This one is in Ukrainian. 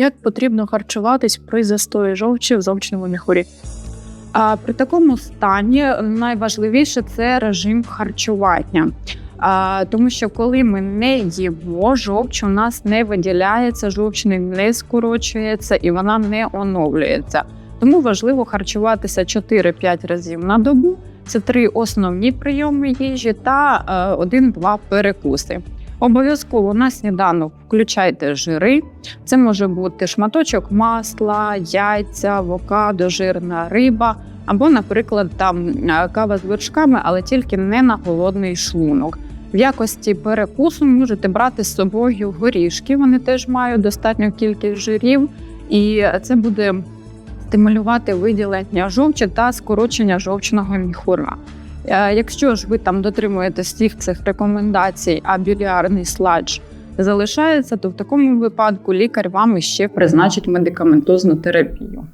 Як потрібно харчуватись при застої жовчі в жовчному міхурі? А при такому стані найважливіше це режим харчування. А, тому що коли ми не їмо, жовч у нас не виділяється, жовч не- не скорочується і вона не оновлюється. Тому важливо харчуватися 4-5 разів на добу. Це три основні прийоми їжі та е, один-два перекуси. Обов'язково на сніданок включайте жири. Це може бути шматочок масла, яйця, авокадо, жирна риба, або, наприклад, там е, кава з вершками, але тільки не на голодний шлунок. В якості перекусу можете брати з собою горішки. Вони теж мають достатню кількість жирів, і це буде стимулювати виділення жовчі та скорочення жовчного міхура. Е, Якщо ж ви там дотримуєте всіх цих рекомендацій, а білярний сладж залишається, то в такому випадку лікар вам іще призначить медикаментозну терапію.